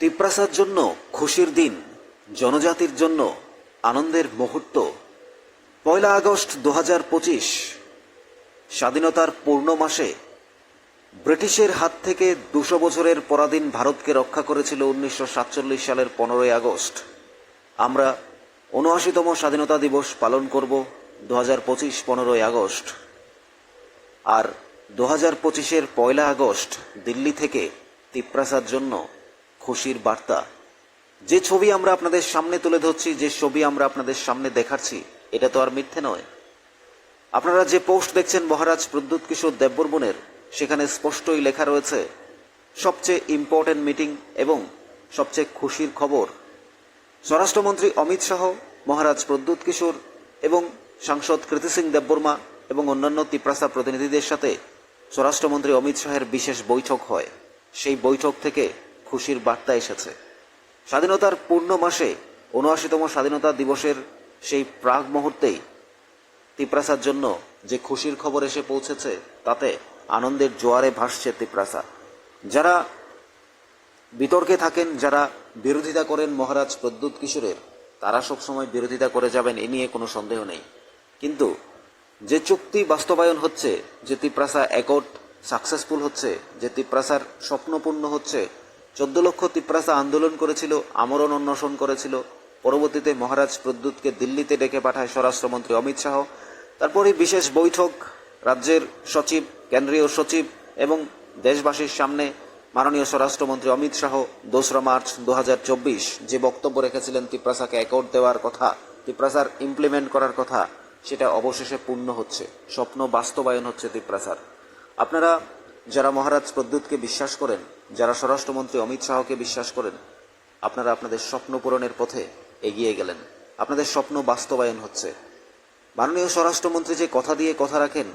তিপ্রাসার জন্য খুশির দিন, জনজাতির জন্য আনন্দের মুহূর্ত। পয়লা আগস্ট দু হাজার পঁচিশ, স্বাধীনতার পূর্ণ মাসে ব্রিটিশের হাত থেকে দুশো বছরের পরাধীন ভারতকে রক্ষা করেছিল উনিশশো সাতচল্লিশ সালের পনেরোই আগস্ট। আমরা উনআশিতম স্বাধীনতা দিবস পালন করব দু হাজার পঁচিশ পনেরোই আগস্ট। আর দু হাজার পঁচিশের পয়লা আগস্ট দিল্লি থেকে তিপ্রাসার জন্য খুশির বার্তা। যে ছবি আমরা আপনাদের সামনে তুলে ধরছি, যে ছবি আমরা আপনাদের সামনে দেখাচ্ছি, এটা তো আর মিথ্যে নয়। আপনারা যে পোস্ট দেখছেন মহারাজ প্রদ্যুৎ কিশোর দেববর্মনের, সেখানে স্পষ্টই লেখা রয়েছে, সবচেয়ে ইম্পর্টেন্ট মিটিং এবং সবচেয়ে খুশির খবর। স্বরাষ্ট্রমন্ত্রী অমিত শাহ, মহারাজ প্রদ্যুৎ কিশোর এবং সাংসদ কৃতি সিং দেববর্মা এবং অন্যান্য তিপ্রাসা প্রতিনিধিদের সাথে স্বরাষ্ট্রমন্ত্রী অমিত শাহের বিশেষ বৈঠক হয়। সেই বৈঠক থেকে খুশির বার্তা এসেছে। স্বাধীনতার পূর্ণ মাসে উনআশিতম স্বাধীনতা দিবসের সেই প্রাগ মুহূর্তেই তিপ্রাসার জন্য যে খুশির খবর এসে পৌঁছেছে, তাতে আনন্দের জোয়ারে ভাসছে তিপ্রাসা। যারা বিতর্কে থাকেন, যারা বিরোধিতা করেন মহারাজ প্রদ্যুৎ কিশোরের, তারা সবসময় বিরোধিতা করে যাবেন, এ নিয়ে কোনো সন্দেহ নেই। কিন্তু যে চুক্তি বাস্তবায়ন হচ্ছে, যে তিপ্রাসা অ্যাকর্ড সাকসেসফুল হচ্ছে, যে তিপ্রাসার স্বপ্নপূর্ণ হচ্ছে চোদ্দ লক্ষ তিপ্রাসা আন্দোলন করেছিল, আমরণ অন্বেষণ করেছিল। পরবর্তীতে মহারাজ প্রদ্যুৎকে দিল্লিতে ডেকে পাঠায় স্বরাষ্ট্রমন্ত্রী অমিত শাহ। তারপরে বিশেষ বৈঠক রাজ্যের সচিব, কেন্দ্রীয় সচিব এবং দেশবাসীর সামনে মাননীয় স্বরাষ্ট্রমন্ত্রী অমিত শাহ দোসরা মার্চ দু হাজার চব্বিশ যে বক্তব্য রেখেছিলেন তিপ্রাসাকে অ্যাকর্ড দেওয়ার কথা, তিপ্রাসার ইমপ্লিমেন্ট করার কথা, সেটা অবশেষে পূর্ণ হচ্ছে। স্বপ্ন বাস্তবায়ন হচ্ছে তিপ্রাসার। আপনারা যারা মহারাজ প্রদ্যুৎকে বিশ্বাস করেন, যারা স্বরাষ্ট্রমন্ত্রী অমিত শাহকে বিশ্বাস করেন, আপনারা আপনাদের স্বপ্ন পূরণের পথে এগিয়ে গেলেন। আপনাদের স্বপ্ন বাস্তবায়ন হচ্ছে। মাননীয় স্বরাষ্ট্রমন্ত্রী যে কথা দিয়ে কথা রাখেন,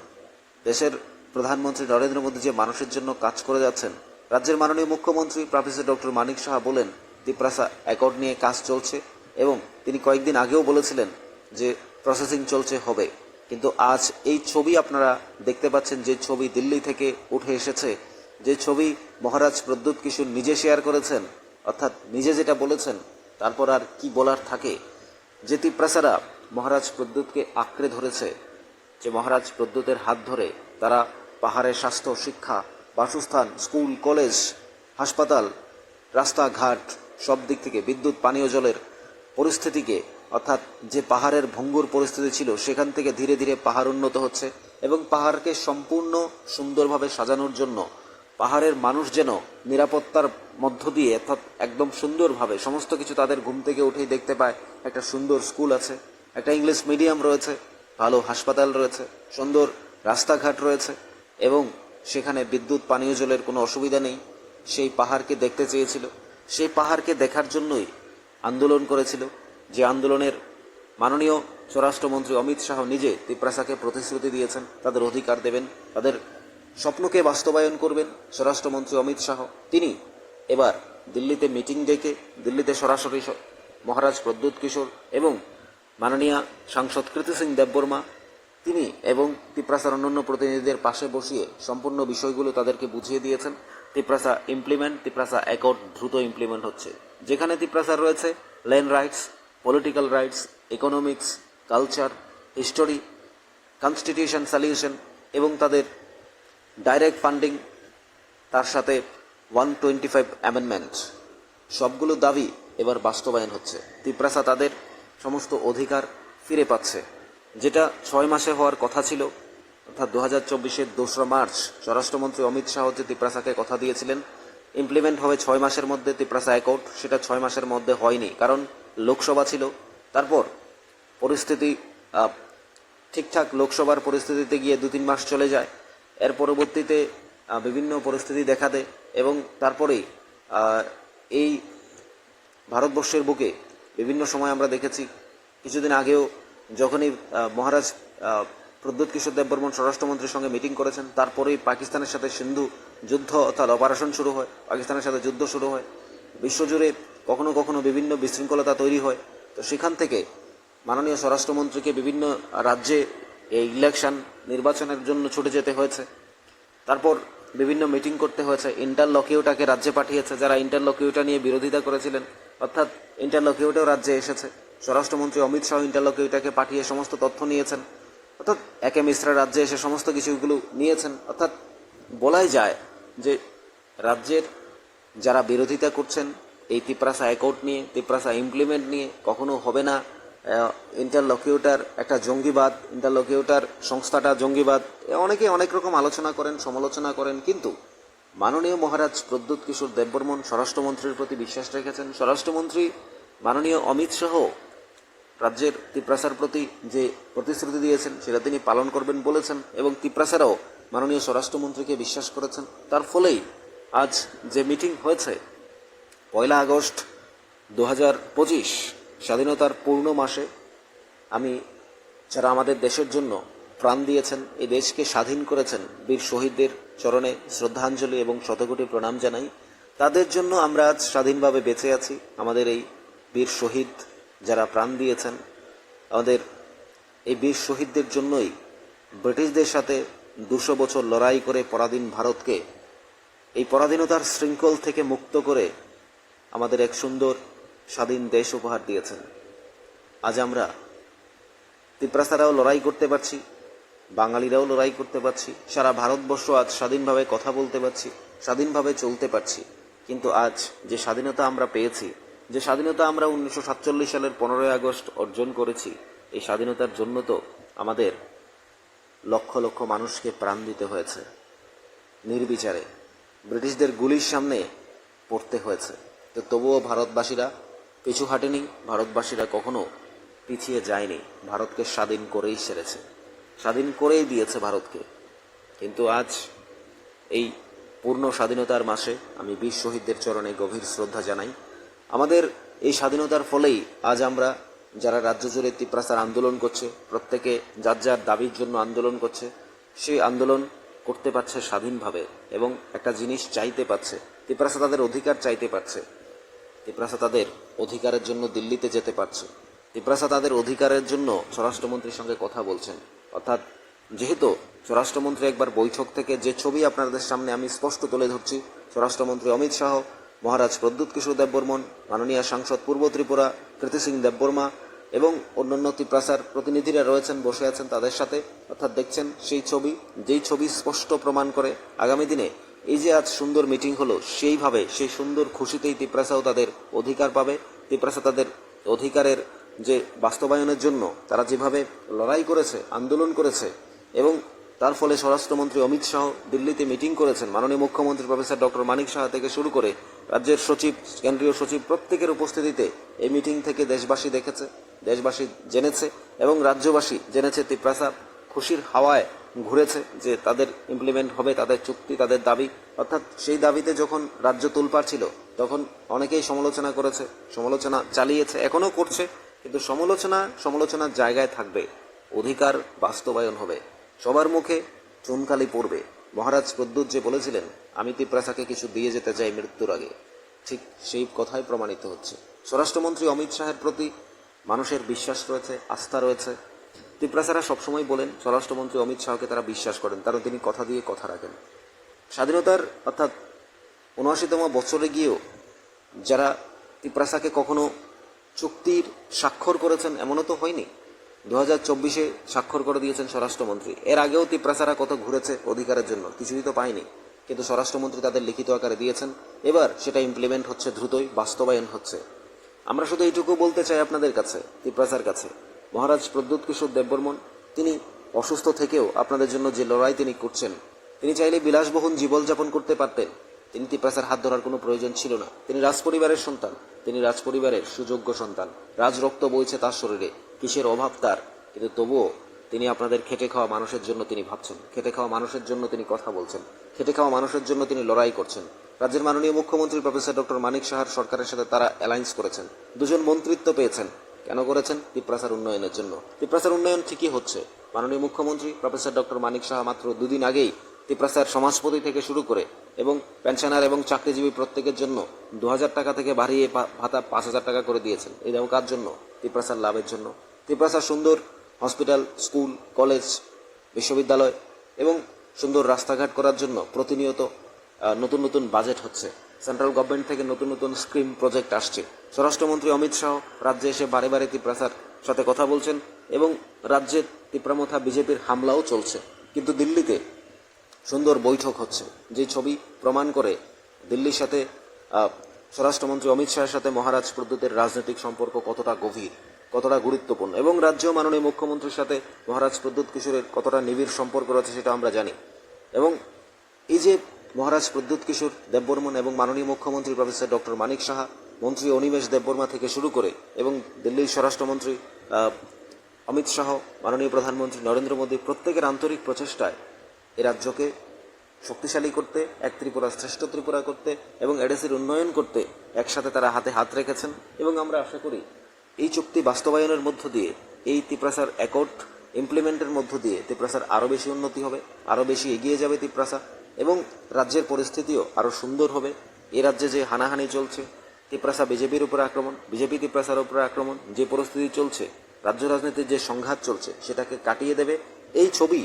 দেশের প্রধানমন্ত্রী নরেন্দ্র মোদী যে মানুষের জন্য কাজ করে যাচ্ছেন, রাজ্যের মাননীয় মুখ্যমন্ত্রী প্রফেসর ডক্টর মানিক সাহা বলেন তিপ্রাসা অ্যাকর্ড নিয়ে কাজ চলছে এবং তিনি কয়েকদিন আগেও বলেছিলেন যে প্রসেসিং চলছে, হবে। কিন্তু আজ এই ছবি আপনারা দেখতে পাচ্ছেন যে ছবি দিল্লি থেকে উঠে এসেছে। যে ছবি মহারাজ প্রদ্যুৎ কিশোর নিজে শেয়ার করেছেন, অর্থাৎ নিজে যেটা বলেছেন, তারপর আর কি বলার থাকে? যে তিপ্রাসারা মহারাজ প্রদ্যুৎকে আঁকড়ে ধরেছে যে মহারাজ প্রদ্যুতের হাত ধরে তারা পাহাড়ের স্বাস্থ্য, শিক্ষা, বাসস্থান, স্কুল, কলেজ, হাসপাতাল, রাস্তাঘাট, সব দিক থেকে বিদ্যুৎ, পানীয় জলের পরিস্থিতিকে অর্থাৎ যে পাহাড়ের ভঙ্গুর পরিস্থিতি ছিল, সেখান থেকে ধীরে ধীরে পাহাড় উন্নত হচ্ছে এবং পাহাড়কে সম্পূর্ণ সুন্দরভাবে সাজানোর জন্য পাহাড়ের মানুষ যেন নিরাপত্তার মধ্য দিয়ে, অর্থাৎ একদম সুন্দরভাবে সমস্ত কিছু তাদের ঘুম থেকে উঠেই দেখতে পায়। একটা সুন্দর স্কুল আছে, একটা ইংলিশ মিডিয়াম রয়েছে, ভালো হাসপাতাল রয়েছে, সুন্দর রাস্তাঘাট রয়েছে এবং সেখানে বিদ্যুৎ, পানীয় জলের কোনো অসুবিধা নেই। সেই পাহাড়কে দেখতে চেয়েছিল। সেই পাহাড়কে দেখার জন্যই আন্দোলন করেছিল। যে আন্দোলনের মাননীয় স্বরাষ্ট্রমন্ত্রী অমিত শাহ নিজে তিপ্রাসাকে প্রতিশ্রুতি দিয়েছেন, তাদের অধিকার দেবেন, তাদের স্বপ্নকে বাস্তবায়ন করবেন স্বরাষ্ট্রমন্ত্রী অমিত শাহ। তিনি এবার দিল্লিতে মিটিং ডেকে দিল্লিতে সরাসরি মহারাজ প্রদ্যুৎ কিশোর এবং মাননীয় সাংসদ কৃতি সিং দেববর্মা, তিনি এবং তিপ্রাসার অন্যান্য প্রতিনিধিদের পাশে বসিয়ে সম্পূর্ণ বিষয়গুলো তাদেরকে বুঝিয়ে দিয়েছেন। তিপ্রাসা ইমপ্লিমেন্ট তিপ্রাসা অ্যাকর্ড দ্রুত ইমপ্লিমেন্ট হচ্ছে। যেখানে তিপ্রাসার রয়েছে land rights political rights economics culture history constitution solution এবং তাদের ডাইরেক্ট ফান্ডিং তার সাথে ওয়ান টোয়েন্টি ফাইভ অ্যামেন্ডমেন্ট সবগুলো দাবি এবার বাস্তবায়ন হচ্ছে। তিপ্রাসা তাদের সমস্ত অধিকার ফিরে পাচ্ছে। যেটা ছয় মাসে হওয়ার কথা ছিল, অর্থাৎ দু হাজার চব্বিশের দোসরা মার্চ, স্বরাষ্ট্রমন্ত্রী অমিত শাহ যে তিপ্রাসাকে কথা দিয়েছিলেন। ইমপ্লিমেন্ট হবে ছয় মাসের মধ্যে তিপ্রাসা অ্যাকাউন্ট সেটা ছয় মাসের মধ্যে হয়নি। কারণ লোকসভা ছিল। তারপর পরিস্থিতি ঠিকঠাক লোকসভার পরিস্থিতিতে গিয়ে দু তিন মাস চলে যায়। এর পরবর্তীতে বিভিন্ন পরিস্থিতি দেখা দেয় এবং তারপরেই এই ভারতবর্ষের বুকে বিভিন্ন সময় আমরা দেখেছি, কিছুদিন আগেও যখনই মহারাজ প্রদ্যুৎ কিশোর দেববর্মন স্বরাষ্ট্রমন্ত্রীর সঙ্গে মিটিং করেছেন, তারপরেই পাকিস্তানের সাথে সিন্ধু যুদ্ধ অর্থাৎ অপারেশন শুরু হয়, পাকিস্তানের সাথে যুদ্ধ শুরু হয়। বিশ্বজুড়ে কখনো কখনো বিভিন্ন বিশৃঙ্খলতা তৈরি হয়। তো সেখান থেকে মাননীয় স্বরাষ্ট্রমন্ত্রীকে বিভিন্ন রাজ্যে এই ইলেকশন নির্বাচনের জন্য ছুটে যেতে হয়েছে। তারপর বিভিন্ন মিটিং করতে হয়েছে। ইন্টারলকিউটাকে রাজ্যে পাঠিয়েছে, যারা ইন্টারলকিউটা নিয়ে বিরোধিতা করেছিলেন। অর্থাৎ ইন্টারলকিউটাও রাজ্যে এসেছে। স্বরাষ্ট্রমন্ত্রী অমিত শাহ ইন্টারলকিউটাকে পাঠিয়ে সমস্ত তথ্য নিয়েছেন। অর্থাৎ একে মিশ্রা রাজ্যে এসে সমস্ত কিছুগুলো নিয়েছেন। অর্থাৎ বলাই যায় যে রাজ্যের যারা বিরোধিতা করছেন এই তিপ্রাসা অ্যাকাউন্ট নিয়ে তিপ্রাসা ইমপ্লিমেন্ট নিয়ে কখনো হবে না। ইন্টারলকিউটার একটা জঙ্গিবাদ, ইন্টারলকিউটার সংস্থাটা জঙ্গিবাদ অনেকে অনেক রকম আলোচনা করেন, সমালোচনা করেন, কিন্তু মাননীয় মহারাজ প্রদ্যুৎ কিশোর দেববর্মন স্বরাষ্ট্রমন্ত্রীর প্রতি বিশ্বাস রেখেছেন। স্বরাষ্ট্রমন্ত্রী মাননীয় অমিত শাহ রাজ্যের তিপ্রাসার প্রতি যে প্রতিশ্রুতি দিয়েছেন, সেটা তিনি পালন করবেন বলেছেন এবং তিপ্রাসারাও মাননীয় স্বরাষ্ট্রমন্ত্রীকে বিশ্বাস করেছেন। তার ফলেই আজ যে মিটিং হয়েছে পয়লা আগস্ট দু হাজার পঁচিশ, স্বাধীনতার পূর্ণ মাসে আমি, যারা আমাদের দেশের জন্য প্রাণ দিয়েছেন, এই দেশকে স্বাধীন করেছেন, বীর শহীদদের চরণে শ্রদ্ধাঞ্জলি এবং শতকোটি প্রণাম জানাই, তাদের জন্য আমরা আজ স্বাধীনভাবে বেঁচে আছি। আমাদের এই বীর শহীদ যারা প্রাণ দিয়েছেন, আমাদের এই বীর শহীদদের জন্যই ব্রিটিশদের সাথে দুশো বছর লড়াই করে পরাধীন ভারতকে এই পরাধীনতার শৃঙ্খল থেকে মুক্ত করে আমাদের এক সুন্দর, স্বাধীন দেশ উপহার দিয়েছেন। আজ আমরা তিপ্রাসারাও লড়াই করতে পারছি, বাঙালিরাও লড়াই করতে পারছি, সারা ভারতবর্ষ আজ স্বাধীনভাবে কথা বলতে পারছি, স্বাধীনভাবে চলতে পারছি। কিন্তু আজ যে স্বাধীনতা আমরা পেয়েছি, যে স্বাধীনতা আমরা উনিশশো সাতচল্লিশ সালের পনেরোই আগস্ট অর্জন করেছি, এই স্বাধীনতার জন্য তো আমাদের লক্ষ লক্ষ মানুষকে প্রাণ দিতে হয়েছে। নির্বিচারে ব্রিটিশদের গুলির সামনে পড়তে হয়েছে। তো তবুও ভারতবাসীরা পিছু হাঁটেনি, ভারতবাসীরা কখনো পিছিয়ে যায়নি। ভারতকে স্বাধীন করেই সেরেছে। স্বাধীন করেই দিয়েছে ভারতকে। কিন্তু আজ এই পূর্ণ স্বাধীনতার মাসে আমি বীর শহীদদের চরণে গভীর শ্রদ্ধা জানাই। আমাদের এই স্বাধীনতার ফলেই আজ আমরা যারা রাজ্য জুড়ে তিপ্রাসার আন্দোলন করছে, প্রত্যেকে যার যার দাবির জন্য আন্দোলন করছে, সেই আন্দোলন করতে পারছে স্বাধীনভাবে এবং একটা জিনিস চাইতে পারছে তিপ্রাসা তাদের অধিকার চাইতে পারছে। তিপ্রাসা তাদের অধিকারের জন্য দিল্লিতে যেতে পারছে। তিপ্রাসা তাদের অধিকারের জন্য স্বরাষ্ট্রমন্ত্রীর সঙ্গে কথা বলছেন। অর্থাৎ, যেহেতু স্বরাষ্ট্রমন্ত্রী একবার বৈঠক থেকে যে ছবি আপনাদের সামনে আমি স্পষ্ট তুলে ধরছি, স্বরাষ্ট্রমন্ত্রী অমিত শাহ, মহারাজ প্রদ্যুৎ কিশোর দেববর্মন, মাননীয় সাংসদ পূর্ব ত্রিপুরা কৃতি সিং দেববর্মা এবং অন্যান্য তিপ্রাসার প্রতিনিধিরা রয়েছেন, বসে আছেন তাদের সাথে। অর্থাৎ দেখছেন সেই ছবি, যেই ছবি স্পষ্ট প্রমাণ করে আগামী দিনে এই যে আজ সুন্দর মিটিং হলো, সেইভাবে, সেই সুন্দর খুশিতেই তিপ্রাসাও তাদের অধিকার পাবে। তিপ্রাসা তাদের অধিকারের যে বাস্তবায়নের জন্য তারা যেভাবে লড়াই করেছে, আন্দোলন করেছে, এবং তার ফলে স্বরাষ্ট্রমন্ত্রী অমিত শাহ দিল্লিতে মিটিং করেছেন, মাননীয় মুখ্যমন্ত্রী প্রফেসর ডক্টর মানিক সাহা থেকে শুরু করে রাজ্যের সচিব, কেন্দ্রীয় সচিব প্রত্যেকের উপস্থিতিতে এই মিটিং থেকে দেশবাসী দেখেছে, দেশবাসী জেনেছে, এবং রাজ্যবাসী জেনেছে তিপ্রাসা খুশির হাওয়ায় ঘুরেছে যে তাদের ইমপ্লিমেন্ট হবে, তাদের চুক্তি, তাদের দাবি। অর্থাৎ সেই দাবিতে যখন রাজ্য তোলপাড় ছিল, তখন অনেকেই সমালোচনা করেছে, সমালোচনা চালিয়েছে, এখনও করছে। কিন্তু সমালোচনা, সমালোচনার জায়গায় থাকবে, অধিকার বাস্তবায়ন হবে। সবার মুখে চুনকালি পড়বে। মহারাজ প্রদ্যুৎ যে বলেছিলেন, আমি তিপ্রাসাকে কিছু দিয়ে যেতে চাই মৃত্যুর আগে। ঠিক সেই কথাই প্রমাণিত হচ্ছে। স্বরাষ্ট্রমন্ত্রী অমিত শাহের প্রতি মানুষের বিশ্বাস রয়েছে, আস্থা রয়েছে। তিপ্রাসারা সবসময় বলেন, স্বরাষ্ট্রমন্ত্রী অমিত শাহকে তারা বিশ্বাস করেন, কারণ তিনি কথা দিয়ে কথা রাখেন। স্বাধীনতার, অর্থাৎ উনআশিতম বছরে গিয়েও যারা তিপ্রাসাকে কখনো চুক্তির স্বাক্ষর করেছেন, এমনও তো হয়নি। দু হাজার চব্বিশে স্বাক্ষর করে দিয়েছেন স্বরাষ্ট্রমন্ত্রী। এর আগেও তিপ্রাসারা কত ঘুরেছে অধিকারের জন্য, কিছুই তো পায়নি। কিন্তু স্বরাষ্ট্রমন্ত্রী তাদের লিখিত আকারে দিয়েছেন, এবার সেটা ইমপ্লিমেন্ট হচ্ছে দ্রুতই, বাস্তবায়ন হচ্ছে। আমরা শুধু এইটুকু বলতে চাই আপনাদের কাছে, তিপ্রাসার কাছে। মহারাজ প্রদ্যুৎ কিশোর দেববর্মন, তিনি অসুস্থ থেকেও আপনাদের জন্য যে লড়াই তিনি করছেন, তিনি চাইলে বিলাসবহুল জীবনযাপন করতে পারতেন। তিনি তিপ্রাসার হাত ধরার কোনো প্রয়োজন ছিল না। তিনি রাজপরিবারের সন্তান, তিনি রাজপরিবারের সুযোগ্য সন্তান। রাজরক্ত বইছে তার শরীরে, কিসের অভাব তার? কিন্তু তবুও তিনি আপনাদের খেটে খাওয়া মানুষের জন্য তিনি ভাবছেন, খেটে খাওয়া মানুষের জন্য তিনি কথা বলছেন, খেটে খাওয়া মানুষের জন্য তিনি লড়াই করছেন। রাজ্যের মাননীয় মুখ্যমন্ত্রী প্রফেসর ডক্টর মানিক সাহার সরকারের সাথে তারা অ্যালায়েন্স করেছেন। দুজন মন্ত্রিত্ব পেয়েছেন। কেন করেছেন? তিপ্রাসার উন্নয়নের জন্য। তিপ্রাসার উন্নয়ন ঠিকই হচ্ছে। মাননীয় মুখ্যমন্ত্রী প্রফেসর ডক্টর মানিক সাহা মাত্র দুদিন আগেই তিপ্রাসার সমাজপতি থেকে শুরু করে এবং পেনশনার এবং চাকরিজীবী প্রত্যেকের জন্য দু হাজার টাকা থেকে বাড়িয়ে ভাতা পাঁচ হাজার টাকা করে দিয়েছেন। এই দেবো কার জন্য? তিপ্রাসার লাভের জন্য। তিপ্রাসার সুন্দর হসপিটাল, স্কুল, কলেজ, বিশ্ববিদ্যালয় এবং সুন্দর রাস্তাঘাট করার জন্য প্রতিনিয়ত নতুন নতুন বাজেট হচ্ছে। সেন্ট্রাল গভর্নমেন্ট থেকে নতুন নতুন স্কিম প্রজেক্ট আসছে। স্বরাষ্ট্রমন্ত্রী অমিত শাহ রাজ্যে এসে বারে বারে তিপ্রাসার সাথে কথা বলছেন এবং রাজ্যে তিপ্রামথা বিজেপির হামলাও চলছে। কিন্তু দিল্লিতে সুন্দর বৈঠক হচ্ছে। যে ছবি প্রমাণ করে দিল্লির সাথে স্বরাষ্ট্রমন্ত্রী অমিত শাহের সাথে মহারাজ প্রদ্যুতের রাজনৈতিক সম্পর্ক কতটা গভীর, কতটা গুরুত্বপূর্ণ এবং রাজ্য মাননীয় মুখ্যমন্ত্রীর সাথে মহারাজ প্রদ্যুৎ কিশোরের কতটা নিবিড় সম্পর্ক রয়েছে সেটা আমরা জানি। এবং এই যে মহারাজ প্রদ্যুৎ কিশোর দেববর্মন এবং মাননীয় মুখ্যমন্ত্রী প্রফেসর ডক্টর মানিক সাহা, মন্ত্রী অনিমেষ দেববর্মা থেকে শুরু করে এবং দিল্লির স্বরাষ্ট্রমন্ত্রী অমিত শাহ, মাননীয় প্রধানমন্ত্রী নরেন্দ্র মোদী প্রত্যেকের আন্তরিক প্রচেষ্টায় এ রাজ্যকে শক্তিশালী করতে, এক ত্রিপুরা শ্রেষ্ঠ ত্রিপুরা করতে এবং এডেসির উন্নয়ন করতে একসাথে তারা হাতে হাত রেখেছেন এবং আমরা আশা করি এই চুক্তি বাস্তবায়নের মধ্য দিয়ে, এই তিপ্রাসার অ্যাকর্ড ইমপ্লিমেন্টের মধ্য দিয়ে তিপ্রাসার আরও বেশি উন্নতি হবে আরও বেশি এগিয়ে যাবে তিপ্রাসা। এবং রাজ্যের পরিস্থিতিও আরও সুন্দর হবে। এ রাজ্যে যে হানাহানি চলছে, তিপ্রাসা বিজেপির উপরে আক্রমণ, বিজেপি তিপ্রাসার উপরে আক্রমণ, যে পরিস্থিতি চলছে, রাজ্য রাজনীতির যে সংঘাত চলছে, সেটাকে কাটিয়ে দেবে। এই ছবি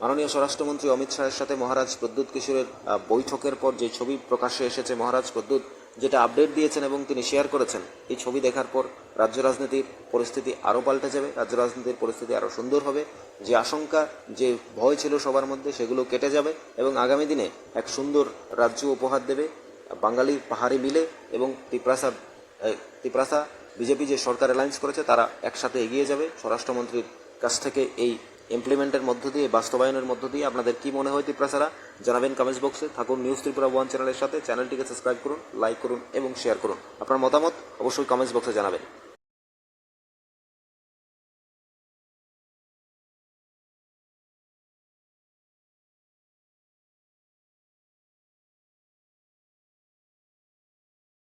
মাননীয় স্বরাষ্ট্রমন্ত্রী অমিত শাহের সাথে মহারাজ প্রদ্যুৎ কিশোরের বৈঠকের পর যে ছবি প্রকাশ্যে এসেছে মহারাজ প্রদ্যুৎ যেটা আপডেট দিয়েছেন এবং তিনি শেয়ার করেছেন, এই ছবি দেখার পর রাজ্য রাজনীতির পরিস্থিতি আরও পাল্টে যাবে, রাজ্য রাজনীতির পরিস্থিতি আরও সুন্দর হবে, যে আশঙ্কা, যে ভয় ছিল সবার মধ্যে সেগুলো কেটে যাবে এবং আগামী দিনে এক সুন্দর রাজ্য উপহার দেবে বাঙালি পাহাড়ি মিলে এবং তিপ্রাসা তিপ্রাসা, বিজেপি যে সরকার অ্যালায়েন্স করেছে, তারা একসাথে এগিয়ে যাবে। স্বরাষ্ট্রমন্ত্রীর কাছ থেকে এই ইমপ্লিমেন্টের মধ্য দিয়ে, বাস্তবায়নের মধ্য দিয়ে আপনাদের কি মনে হয় ত্রিপ্রাসারা জানাবেন কমেন্টস বক্সে থাকুন নিউজ ত্রিপুরা ওয়ান চ্যানেলের সাথে। চ্যানেলটিকে সাবস্ক্রাইব করুন লাইক করুন এবং শেয়ার করুন। আপনার মতামত অবশ্যই কমেন্টস বক্সে জানাবেন।